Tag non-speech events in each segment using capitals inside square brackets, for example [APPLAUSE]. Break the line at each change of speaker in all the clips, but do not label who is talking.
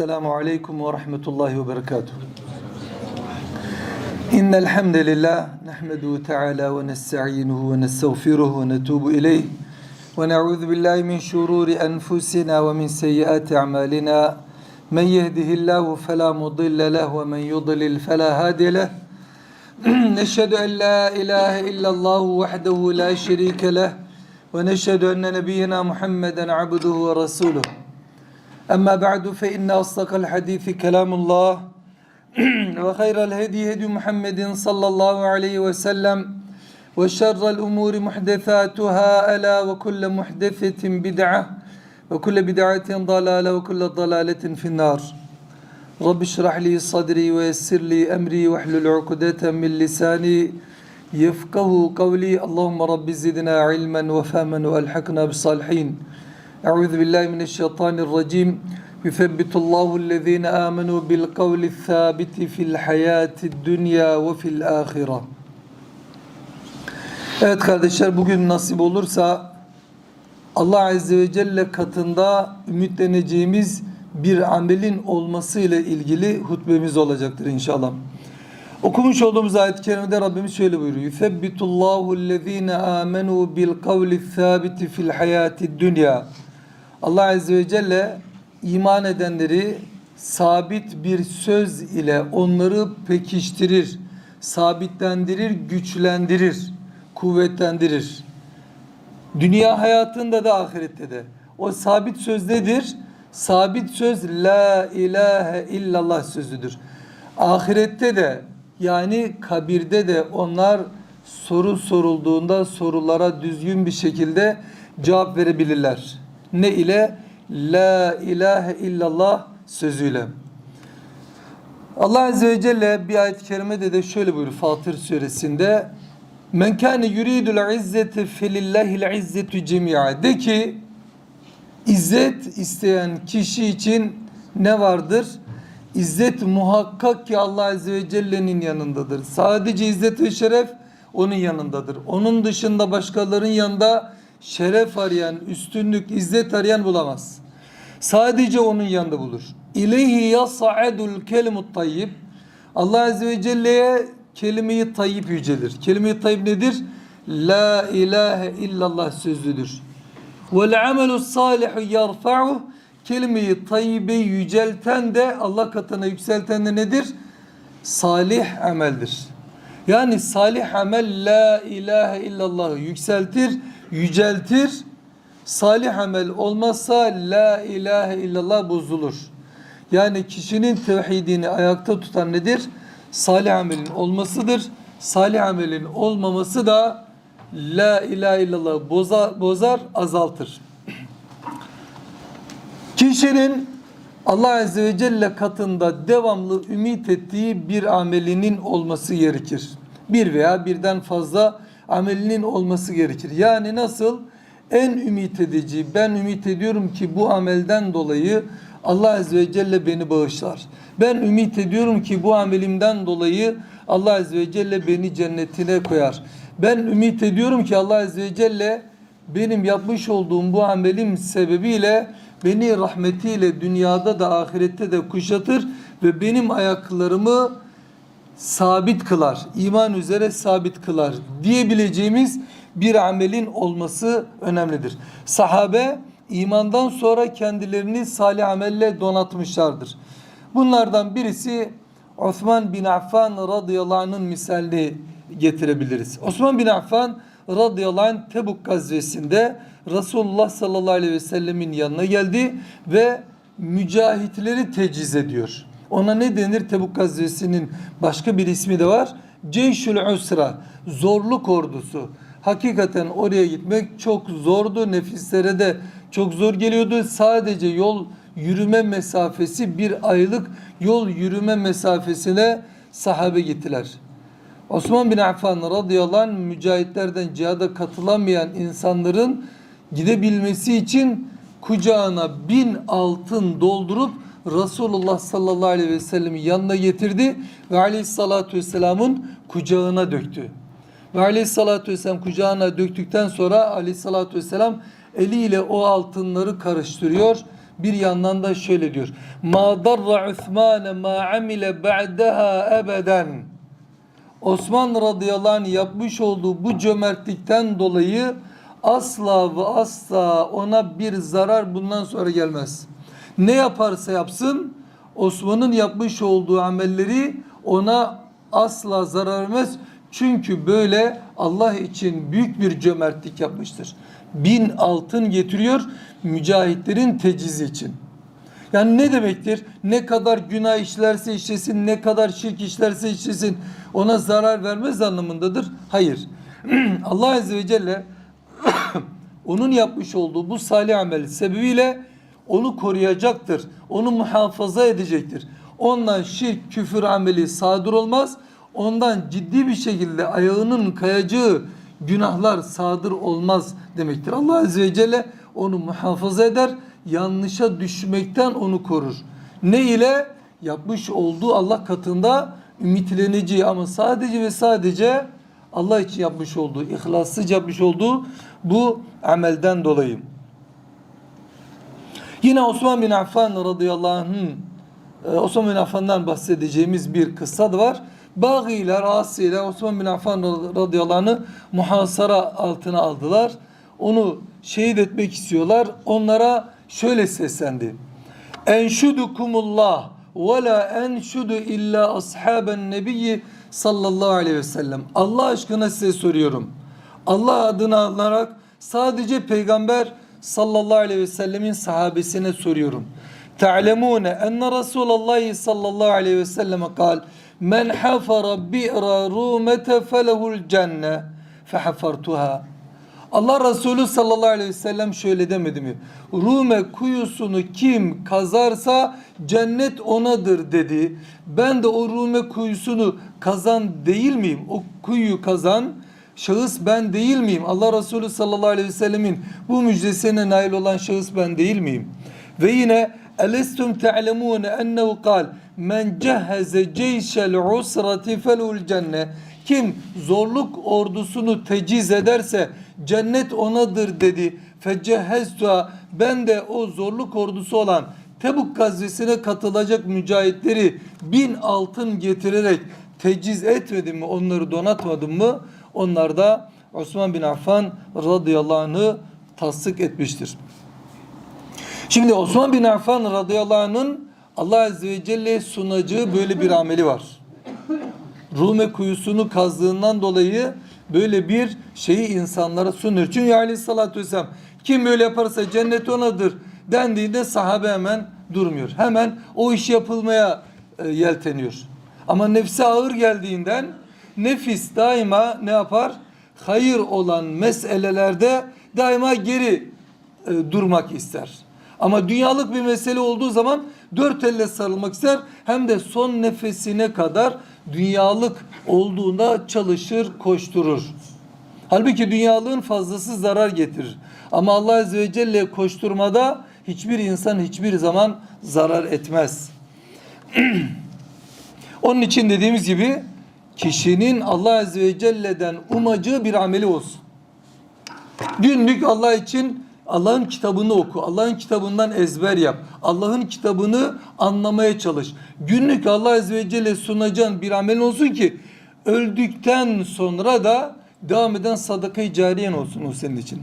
السلام عليكم ورحمة الله وبركاته. إن الحمد لله نحمده تعالى ونستعينه ونستغفره ونتوب إليه ونعوذ بالله من شرور أنفسنا ومن سيئات أعمالنا. من يهده الله فلا مضل له ومن يضلل فلا هادي له. [CLEARS THROAT] نشهد أن لا إله إلا الله وحده لا شريك له ونشهد أن نبينا محمدا عبده ورسوله. أما بعد فإن أصدق الحديث كلام الله [CLEARS THROAT] وخير الهدي هدي محمد صلى الله عليه وسلم وشر الأمور محدثاتها ألا وكل محدثة بدعة وكل بدعة ضلالة وكل ضلالة في النار. رب اشرح لي صدري ويسر لي أمري واحلل عقدة من لساني يفقه قولي. اللهم رب زدنا علما وفهما وألحقنا بالصالحين. أعوذ بالله من الشيطان الرجيم يثبت الله الذين آمنوا بالقول الثابت في الحياة الدنيا وفي الآخرة Evet kardeşler bugün nasip olursa Allah Azze ve Celle katında ümitleneceğimiz bir amelin olması ile ilgili hutbemiz olacaktır inşallah. Okumuş olduğumuz ayet-i kerimede Rabbimiz şöyle buyuruyor. Yuthebbitullahu allazina amenu bil kavli thabiti fil hayati dünya. Allah Azze ve Celle iman edenleri sabit bir söz ile onları pekiştirir, sabitlendirir, güçlendirir, kuvvetlendirir. Dünya hayatında da ahirette de. O sabit söz nedir? Sabit söz la ilahe illallah sözüdür. Ahirette de yani kabirde de onlar soru sorulduğunda sorulara düzgün bir şekilde cevap verebilirler. Ne ile? La ilahe illallah sözüyle. Allah Azze ve Celle bir ayet-i kerimede de şöyle buyuruyor Fatır suresinde Men kâne yuridul izzeti felillahil izzetu cemi'a. De ki İzzet isteyen kişi için ne vardır? İzzet muhakkak ki Allah Azze ve Celle'nin yanındadır. Sadece izzet ve şeref onun yanındadır. Onun dışında başkalarının yanında şeref arayan, üstünlük, izzet arayan bulamaz. Sadece onun yanında bulur. İleyhi yas'adul kelimut tayyib. Allah Azze ve Celle'ye kelime-i tayyip yücelir. Kelime-i tayyip nedir? La ilahe illallah sözlüdür. Vel amelu salihu yarfa'u kelime-i tayyibe yücelten de Allah katına yükselten de nedir? Salih ameldir. Yani salih amel la ilahe illallah yükseltir, yüceltir. Salih amel olmazsa la ilahe illallah bozulur. Yani kişinin tevhidini ayakta tutan nedir? Salih amelin olmasıdır. Salih amelin olmaması da la ilahe illallah bozar, bozar azaltır. Kişinin Allah Azze ve Celle katında devamlı ümit ettiği bir amelinin olması gerekir. Bir veya birden fazla amelinin olması gerekir. Yani nasıl? En ümit edici, ben ümit ediyorum ki bu amelden dolayı Allah Azze ve Celle beni bağışlar. Ben ümit ediyorum ki bu amelimden dolayı Allah Azze ve Celle beni cennetine koyar. Ben ümit ediyorum ki Allah Azze ve Celle benim yapmış olduğum bu amelim sebebiyle beni rahmetiyle dünyada da ahirette de kuşatır ve benim ayaklarımı sabit kılar. iman üzere sabit kılar diyebileceğimiz bir amelin olması önemlidir. Sahabe imandan sonra kendilerini salih amelle donatmışlardır. Bunlardan birisi Osman bin Affan radıyallahu anh'ın misalini getirebiliriz. Osman bin Affan radıyallahu anh Tebuk gazvesinde Resulullah sallallahu aleyhi ve sellemin yanına geldi ve mücahitleri teciz ediyor. Ona ne denir? Tebuk gazvesinin başka bir ismi de var. Ceyşül Usra, zorluk ordusu. Hakikaten oraya gitmek çok zordu. Nefislere de çok zor geliyordu. Sadece yol yürüme mesafesi bir aylık yol yürüme mesafesine sahabe gittiler. Osman bin Affan radıyallahu anh mücahitlerden cihada katılamayan insanların gidebilmesi için kucağına bin altın doldurup Resulullah sallallahu aleyhi ve sellem'in yanına getirdi ve aleyhissalatü vesselamın kucağına döktü. Ve aleyhissalatü vesselam kucağına döktükten sonra aleyhissalatü vesselam eliyle o altınları karıştırıyor bir yandan da şöyle diyor. Ma darra Uthman ma amile ba'daha ebeden. Osman radıyallahu anh yapmış olduğu bu cömertlikten dolayı asla ve asla ona bir zarar bundan sonra gelmez. Ne yaparsa yapsın Osman'ın yapmış olduğu amelleri ona asla zarar vermez. Çünkü böyle Allah için büyük bir cömertlik yapmıştır. Bin altın getiriyor mücahitlerin tecizi için. Yani ne demektir? Ne kadar günah işlerse işlesin, ne kadar şirk işlerse işlesin ona zarar vermez anlamındadır. Hayır. [CLEARS THROAT] Allah Azze ve Celle [CLEARS THROAT] onun yapmış olduğu bu salih amel sebebiyle onu koruyacaktır. Onu muhafaza edecektir. Ondan şirk, küfür ameli sadır olmaz. Ondan ciddi bir şekilde ayağının kayacağı günahlar sadır olmaz demektir. Allah Azze ve Celle onu muhafaza eder. Yanlışa düşmekten onu korur. Ne ile? Yapmış olduğu Allah katında ümitleneceği ama sadece ve sadece Allah için yapmış olduğu, ihlassız yapmış olduğu bu amelden dolayı. Yine Osman bin Affan radıyallahu anh'ın e, Osman bin Affan'dan bahsedeceğimiz bir kıssa da var. Bağiler, asiler Osman bin Affan radıyallahu anh'ı muhasara altına aldılar. Onu şehit etmek istiyorlar. Onlara şöyle seslendi. Enşudukumullah ve la enşudu illa ashaben nebiyyi sallallahu aleyhi ve sellem. Allah aşkına size soruyorum. Allah adını alarak sadece peygamber sallallahu aleyhi ve sellemin sahabesine soruyorum. Ta'lemune enne Resulallah sallallahu aleyhi ve sellem kal men hafara bi'ra rumete felehul cenne fehafartuha. Allah Resulü sallallahu aleyhi ve sellem şöyle demedi mi? Rume kuyusunu kim kazarsa cennet onadır dedi. Ben de o Rume kuyusunu kazan değil miyim? O kuyuyu kazan şahıs ben değil miyim? Allah Resulü sallallahu aleyhi ve sellemin bu müjdesine nail olan şahıs ben değil miyim? Ve yine Elestum te'lemune ennehu kal men cehheze ceyşel usrati felul cenne kim zorluk ordusunu teciz ederse cennet onadır dedi. Feceheztuha ben de o zorluk ordusu olan Tebuk gazvesine katılacak mücahitleri bin altın getirerek teciz etmedim mi? Onları donatmadım mı? Onlar da Osman bin Affan radıyallahu anh'ı tasdik etmiştir. Şimdi Osman bin Affan radıyallahu anh'ın Allah azze ve celle sunacağı böyle bir ameli var. Rume kuyusunu kazdığından dolayı böyle bir şeyi insanlara sunuyor. Çünkü aleyhissalatü vesselam kim böyle yaparsa cennet onadır dendiğinde sahabe hemen durmuyor. Hemen o iş yapılmaya e, yelteniyor. Ama nefse ağır geldiğinden nefis daima ne yapar? Hayır olan meselelerde daima geri e, durmak ister. Ama dünyalık bir mesele olduğu zaman dört elle sarılmak ister. Hem de son nefesine kadar dünyalık olduğunda çalışır, koşturur. Halbuki dünyalığın fazlası zarar getirir. Ama Allah Azze ve Celle koşturmada hiçbir insan hiçbir zaman zarar etmez. [CLEARS THROAT] Onun için dediğimiz gibi kişinin Allah Azze ve Celle'den umacağı bir ameli olsun. Günlük Allah için Allah'ın kitabını oku. Allah'ın kitabından ezber yap. Allah'ın kitabını anlamaya çalış. Günlük Allah Azze ve Celle sunacağın bir amel olsun ki öldükten sonra da devam eden sadaka-i cariyen olsun o senin için.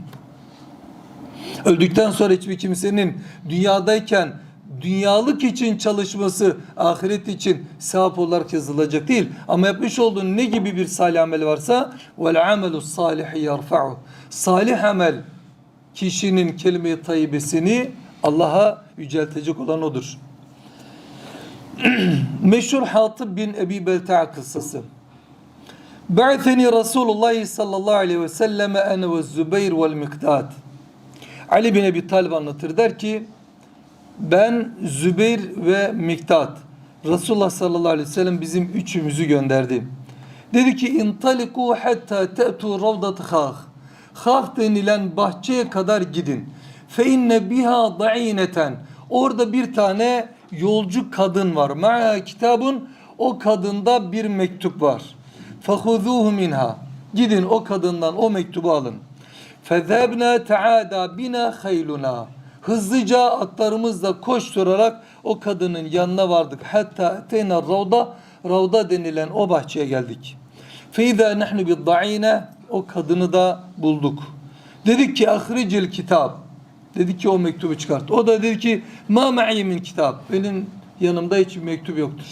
Öldükten sonra hiçbir kimsenin dünyadayken dünyalık için çalışması ahiret için sevap olarak yazılacak değil. Ama yapmış olduğun ne gibi bir salih amel varsa vel amelu salih yarfa'u. Salih amel kişinin kelime-i tayyibesini Allah'a yüceltecek olan odur. [CLEARS THROAT] Meşhur Hatib bin Ebi Belta'a kıssası. Ba'theni Resulullah sallallahu aleyhi ve selleme ene ve Zübeyir vel Miktad. Ali bin Ebi Talib anlatır der ki ben Zübeyir ve Miktat Resulullah sallallahu aleyhi ve sellem bizim üçümüzü gönderdi. Dedi ki intaliku hatta te'tu ravdat khah. Khah denilen bahçeye kadar gidin. Fe inne biha da'ineten. Orada bir tane yolcu kadın var. Ma'a kitabun o kadında bir mektup var. Fehuzuhu minha. Gidin o kadından o mektubu alın. Fezebna taada bina hayluna. Hızlıca atlarımızla koşturarak o kadının yanına vardık. Hatta eteyna ravda, ravda denilen o bahçeye geldik. Feyda nahnu bidda'ine o kadını da bulduk. Dedik ki ahricil kitap. Dedi ki o mektubu çıkart. O da dedi ki ma ma'i min. Benim yanımda hiçbir mektup yoktur.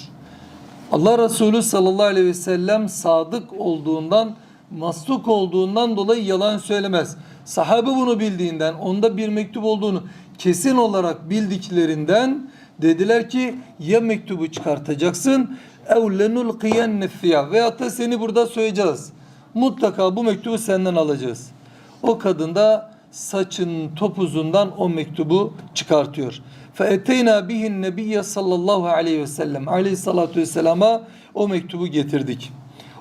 Allah Resulü sallallahu aleyhi ve sellem sadık olduğundan, masluk olduğundan dolayı yalan söylemez. Sahabe bunu bildiğinden, onda bir mektup olduğunu kesin olarak bildiklerinden dediler ki ya mektubu çıkartacaksın ev lenulqiyenne thiyab veyahut da seni burada söyleyeceğiz. Mutlaka bu mektubu senden alacağız. O kadın da saçın topuzundan o mektubu çıkartıyor. Fe'eteyna bihin nebiyye sallallahu aleyhi ve sellem aleyhissalatu vesselama o mektubu getirdik.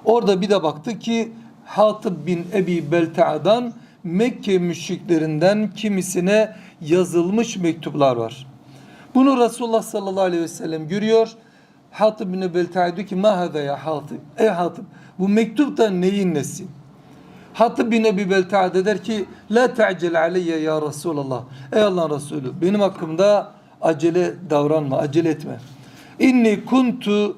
Orada bir de baktık ki Hatib bin Ebi Belta'dan Mekke müşriklerinden kimisine yazılmış mektuplar var. Bunu Resulullah sallallahu aleyhi ve sellem görüyor. Hatib bin Belta'a diyor ki ma ya Hatib. Ey Hatib bu mektupta neyin nesi? Hatib bin Ebi Belta'a der ki La te'cel aleyye ya Resulallah. Ey Allah'ın Resulü benim hakkımda acele davranma, acele etme. İnni kuntu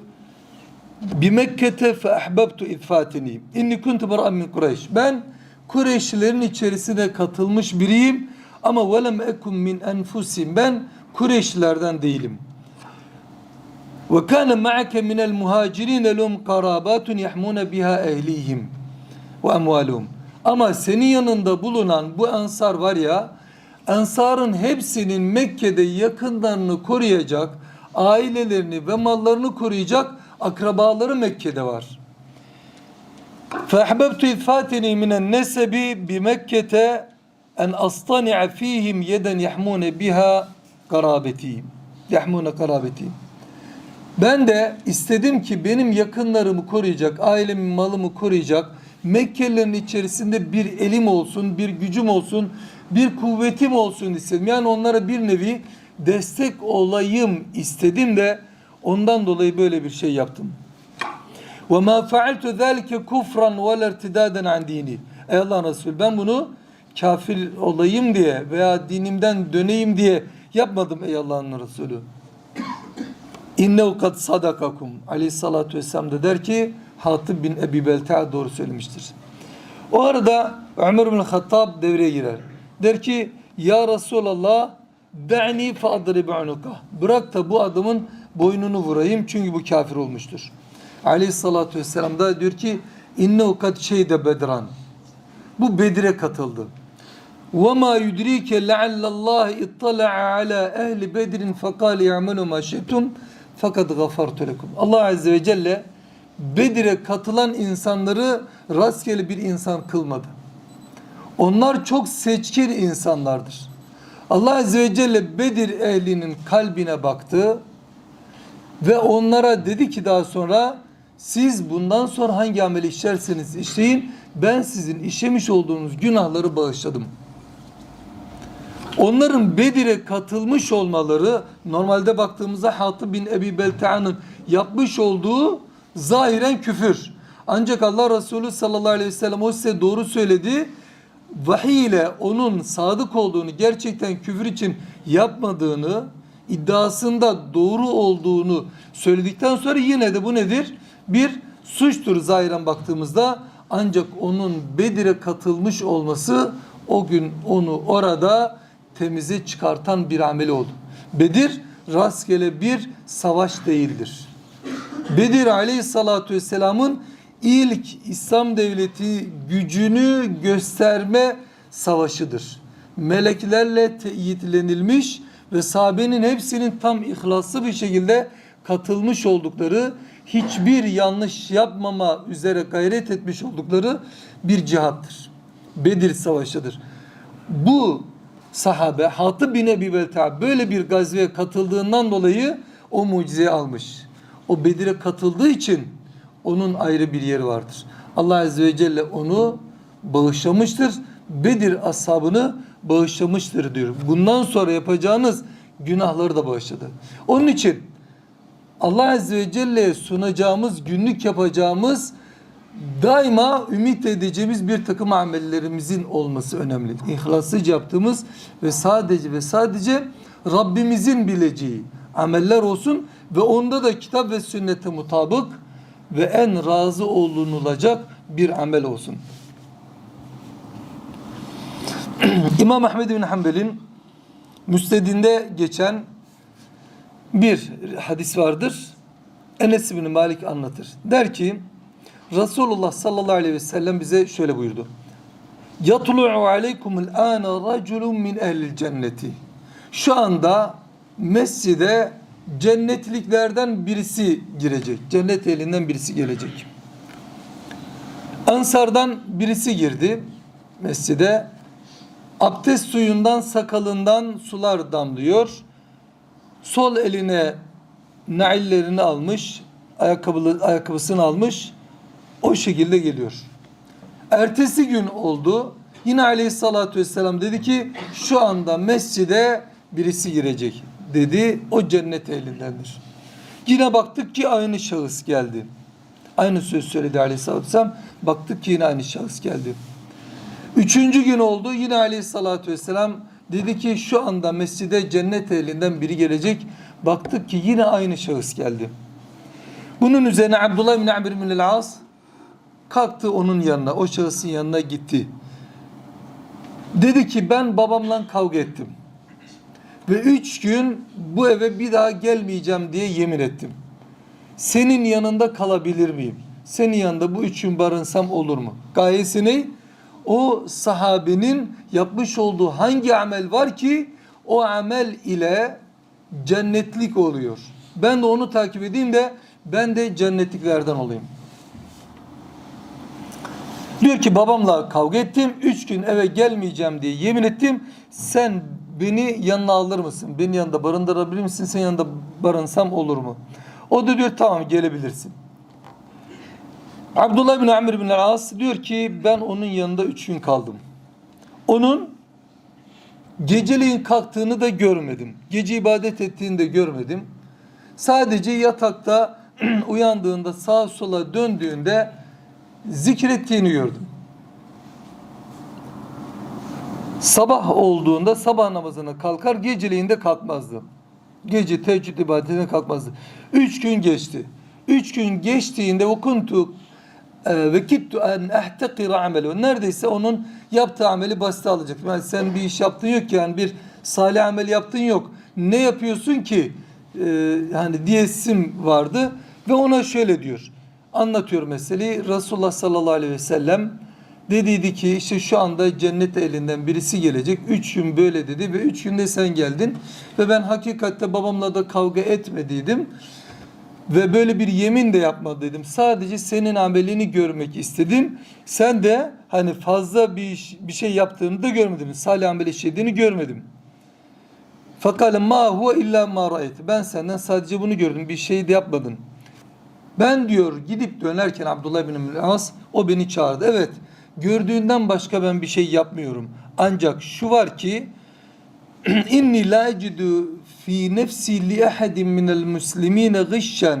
bi Mekke'te fe ahbabtu idfatini. İnni kuntu ber'an min Kureyş. Ben Kureyşlilerin içerisine katılmış biriyim ama velem ekun min enfusim. Ben Kureyşlilerden değilim. Ve kana ma'ake minel muhacirin lehum karabatun yahmuna biha ehlihim ve emvaluhum. Ama senin yanında bulunan bu ensar var ya, ensarın hepsinin Mekke'de yakınlarını koruyacak, ailelerini ve mallarını koruyacak akrabaları Mekke'de var. فَاَحْبَبْتُ اِذْفَاتِنِي مِنَ النَّسَبِ بِمَكَّةَ اَنْ أَصْطَنِعَ ف۪يهِمْ يَدًا يَحْمُونَ بِهَا قَرَابَتِي يَحْمُونَ قَرَابَتِي Ben de istedim ki benim yakınlarımı koruyacak, ailemin malımı koruyacak, Mekkelilerin içerisinde bir elim olsun, bir gücüm olsun, bir kuvvetim olsun istedim. Yani onlara bir nevi destek olayım istedim de ondan dolayı böyle bir şey yaptım. Ve ma faaltu zalike kufran ve irtidaden an dini. Ey Allah Resul ben bunu kafir olayım diye veya dinimden döneyim diye yapmadım ey Allah'ın Resulü. İnnehu kad sadakakum. Aleyhissalatü vesselam da der ki Hatib bin Ebi Belta doğru söylemiştir. O arada Ömer bin Hattab devreye girer. Der ki ya Resulallah da'ni fa'dribe unuka. Bırak da bu adamın boynunu vurayım çünkü bu kafir olmuştur Aleyhissalatu vesselam da diyor ki innehu kad şeyde bedran. Bu Bedir'e katıldı. وَمَا يُدْرِيكَ لَعَلَّ اللّٰهِ اِطَّلَعَ عَلَى اَهْلِ بَدْرٍ فَقَالِ يَعْمَلُوا مَا شِئْتُمْ fakat gafartu lekum. Allah Azze ve Celle Bedir'e katılan insanları rastgele bir insan kılmadı. Onlar çok seçkin insanlardır. Allah Azze ve Celle Bedir ehlinin kalbine baktı ve onlara dedi ki daha sonra siz bundan sonra hangi ameli işlerseniz işleyin ben sizin işlemiş olduğunuz günahları bağışladım. Onların Bedir'e katılmış olmaları normalde baktığımızda Hatib bin Ebi Belta'nın yapmış olduğu zahiren küfür. Ancak Allah Resulü sallallahu aleyhi ve sellem o size doğru söyledi. Vahiy ile onun sadık olduğunu gerçekten küfür için yapmadığını iddiasında doğru olduğunu söyledikten sonra yine de bu nedir? Bir suçtur zahiren baktığımızda ancak onun Bedir'e katılmış olması o gün onu orada temize çıkartan bir ameli oldu. Bedir rastgele bir savaş değildir. Bedir aleyhissalatu vesselamın ilk İslam devleti gücünü gösterme savaşıdır. Meleklerle teyitlenilmiş ve sahabenin hepsinin tam ihlaslı bir şekilde katılmış oldukları, hiçbir yanlış yapmama üzere gayret etmiş oldukları bir cihattır. Bedir savaşıdır. Bu sahabe Hatib bin Ebi Belta böyle bir gazveye katıldığından dolayı o mucizeyi almış. O Bedir'e katıldığı için onun ayrı bir yeri vardır. Allah Azze ve Celle onu bağışlamıştır. Bedir ashabını bağışlamıştır diyor. Bundan sonra yapacağınız günahları da bağışladı. Onun için Allah Azze ve Celle'ye sunacağımız, günlük yapacağımız daima ümit edeceğimiz bir takım amellerimizin olması önemli. İhlaslıca yaptığımız ve sadece ve sadece Rabbimizin bileceği ameller olsun ve onda da kitap ve sünnete mutabık ve en razı olunulacak bir amel olsun. [CLEARS THROAT] İmam Ahmed bin Hanbel'in müstedinde geçen bir hadis vardır. Enes bin Malik anlatır. Der ki Resulullah sallallahu aleyhi ve sellem bize şöyle buyurdu. Yatlu'u aleykumul ana raculun min ehlil cenneti. Şu anda mescide cennetliklerden birisi girecek. Cennet elinden birisi gelecek. Ansardan birisi girdi mescide. Abdest suyundan sakalından sular damlıyor. Sol eline naillerini almış, ayakkabısını almış. O şekilde geliyor. Ertesi gün oldu. Yine aleyhissalatü vesselam dedi ki şu anda mescide birisi girecek dedi. O cennet ehlindendir. Yine baktık ki aynı şahıs geldi. Aynı söz söyledi aleyhissalatü vesselam. Baktık ki yine aynı şahıs geldi. Üçüncü gün oldu. Yine aleyhissalatü vesselam dedi ki şu anda mescide cennet ehlinden biri gelecek. Baktık ki yine aynı şahıs geldi. Bunun üzerine Abdullah bin Amr bin el-As kalktı onun yanına, o şahısın yanına gitti. Dedi ki ben babamla kavga ettim. Ve üç gün bu eve bir daha gelmeyeceğim diye yemin ettim. Senin yanında kalabilir miyim? Senin yanında bu üç gün barınsam olur mu? Gayesi ne? O sahabenin yapmış olduğu hangi amel var ki o amel ile cennetlik oluyor. Ben de onu takip edeyim de ben de cennetliklerden olayım. Diyor ki babamla kavga ettim. Üç gün eve gelmeyeceğim diye yemin ettim. Sen beni yanına alır mısın? Beni yanında barındırabilir misin? Sen yanında barınsam olur mu? O da diyor tamam gelebilirsin. Abdullah bin Amr bin As diyor ki ben onun yanında üç gün kaldım. Onun geceliğin kalktığını da görmedim. Gece ibadet ettiğini de görmedim. Sadece yatakta [CLEARS THROAT] uyandığında sağa sola döndüğünde zikrettiğini gördüm. Sabah olduğunda sabah namazına kalkar, geceliğinde kalkmazdı. Gece teheccüd ibadetine kalkmazdı. Üç gün geçti. Üç gün geçtiğinde ve kuntu e, ve kittu en ehtekira amelu. Neredeyse onun yaptığı ameli basite alacak. Yani sen bir iş yaptın yok yani bir salih amel yaptın yok. Ne yapıyorsun ki? Ee, yani diyesim vardı ve ona şöyle diyor. Anlatıyor meseleyi. Resulullah sallallahu aleyhi ve sellem dediydi ki işte şu anda cennet elinden birisi gelecek. Üç gün böyle dedi ve üç günde sen geldin. Ve ben hakikatte babamla da kavga etmediydim. Ve böyle bir yemin de yapma dedim. Sadece senin amelini görmek istedim. Sen de hani fazla bir bir şey yaptığını da görmedim. Salih amel işlediğini görmedim. Fakat ma huve illa ma ra'aytu. Ben senden sadece bunu gördüm. Bir şey de yapmadın. Ben diyor gidip dönerken Abdullah bin As o beni çağırdı. Evet gördüğünden başka ben bir şey yapmıyorum. Ancak şu var ki [CLEARS THROAT] inni la fi nefsi li ahadin minel muslimine gışşen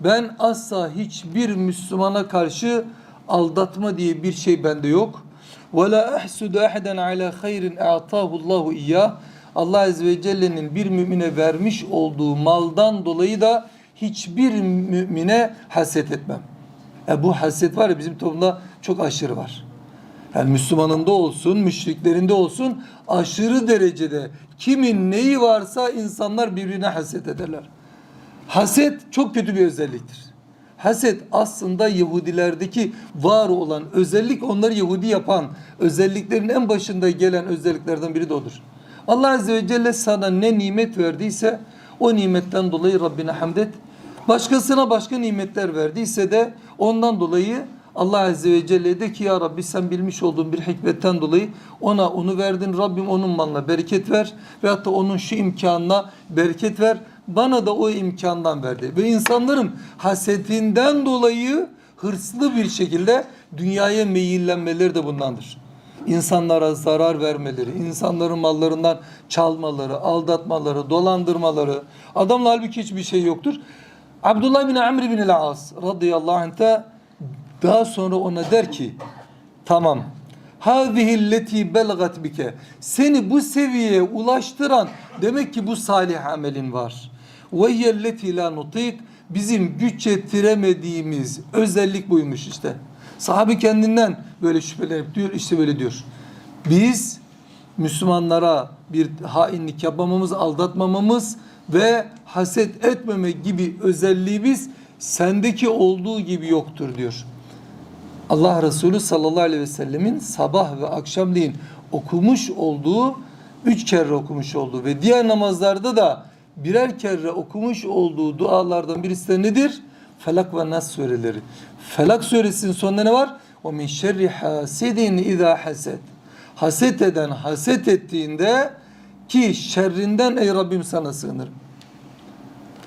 ben asla hiçbir Müslümana karşı aldatma diye bir şey bende yok. Ve la ahsudu ahaden ala hayrin a'tahu Allahu. Allah Azze ve Celle'nin bir mümine vermiş olduğu maldan dolayı da hiçbir mümine haset etmem. E bu haset var ya bizim toplumda çok aşırı var. Yani Müslümanında olsun, müşriklerinde olsun aşırı derecede kimin neyi varsa insanlar birbirine haset ederler. Haset çok kötü bir özelliktir. Haset aslında Yahudilerdeki var olan özellik onları Yahudi yapan özelliklerin en başında gelen özelliklerden biri de odur. Allah Azze ve Celle sana ne nimet verdiyse o nimetten dolayı Rabbine hamd et. Başkasına başka nimetler verdiyse de ondan dolayı Allah Azze ve Celle de ki ya Rabbi sen bilmiş olduğun bir hikmetten dolayı ona onu verdin. Rabbim onun malına bereket ver ve hatta onun şu imkanına bereket ver. Bana da o imkandan verdi. Ve insanların hasetinden dolayı hırslı bir şekilde dünyaya meyillenmeleri de bundandır. İnsanlara zarar vermeleri, insanların mallarından çalmaları, aldatmaları, dolandırmaları. Adamla halbuki hiçbir şey yoktur. Abdullah bin Amr bin el-As radıyallahu anh'ta Daha sonra ona der ki tamam. Hâzihilleti belgat bike. Seni bu seviyeye ulaştıran demek ki bu salih amelin var. Ve hiyelleti la nutik. Bizim güç yetiremediğimiz özellik buymuş işte. Sahabe kendinden böyle şüphelenip diyor işte böyle diyor. Biz Müslümanlara bir hainlik yapmamamız, aldatmamamız ve haset etmeme gibi özelliğimiz sendeki olduğu gibi yoktur diyor. Allah Resulü sallallahu aleyhi ve sellemin sabah ve akşamleyin okumuş olduğu, üç kere okumuş olduğu ve diğer namazlarda da birer kere okumuş olduğu dualardan birisi de nedir? Felak ve Nas sureleri. Felak suresinin sonunda ne var? O min şerri hasidin izâ haset. Haset eden haset ettiğinde ki şerrinden ey Rabbim sana sığınırım.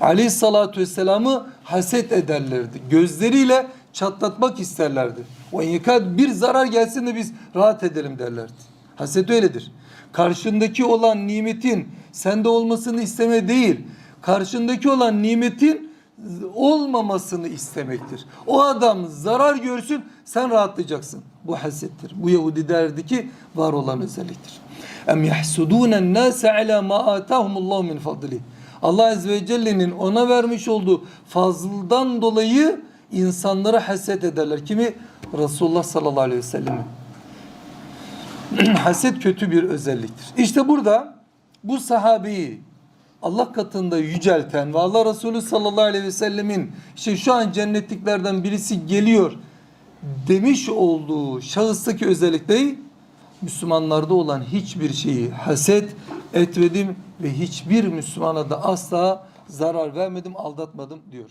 Aleyhissalatü vesselam'ı haset ederlerdi. Gözleriyle çatlatmak isterlerdi. O yıkad bir zarar gelsin de biz rahat edelim derlerdi. Haset öyledir. Karşındaki olan nimetin sende olmasını isteme değil. Karşındaki olan nimetin olmamasını istemektir. O adam zarar görsün sen rahatlayacaksın. Bu hasettir. Bu Yahudi derdi ki var olan özelliktir. Em yahsudûnen nâse alâ mâ âtâhumullahu min fadlih. Allah Azze ve Celle'nin ona vermiş olduğu fazldan dolayı insanlara haset ederler. Kimi? Resulullah sallallahu aleyhi ve sellem'i. [CLEARS THROAT] haset kötü bir özelliktir. İşte burada bu sahabeyi Allah katında yücelten ve Allah Resulü sallallahu aleyhi ve sellemin işte şu an cennetliklerden birisi geliyor demiş olduğu şahıstaki özellik değil, Müslümanlarda olan hiçbir şeyi haset etmedim ve hiçbir Müslümana da asla zarar vermedim, aldatmadım diyor.